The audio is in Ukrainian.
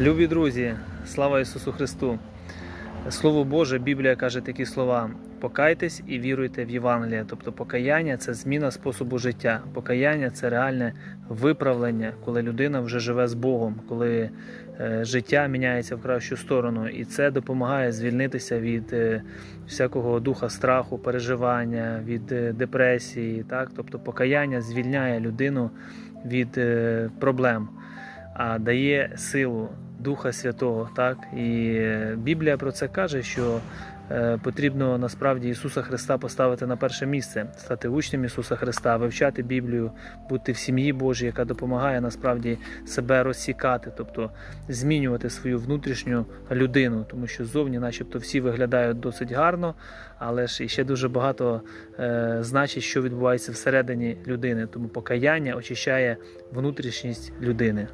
Любі друзі, слава Ісусу Христу! Слово Боже, Біблія каже такі слова: покайтесь і віруйте в Євангеліє. Тобто покаяння це зміна способу життя. Покаяння це реальне виправлення, коли людина вже живе з Богом, коли е, життя міняється в кращу сторону, і це допомагає звільнитися від е, всякого духа страху, переживання, від е, депресії. Так? Тобто покаяння звільняє людину від проблем а дає силу Духа Святого. Так? І Біблія про це каже, що е, потрібно насправді Ісуса Христа поставити на перше місце, стати учнем Ісуса Христа, вивчати Біблію, бути в сім'ї Божій, яка допомагає насправді себе розсікати, тобто змінювати свою внутрішню людину, тому що зовні, начебто, всі виглядають досить гарно, але ж іще дуже багато е, значить, що відбувається всередині людини. Тому покаяння очищає внутрішність людини.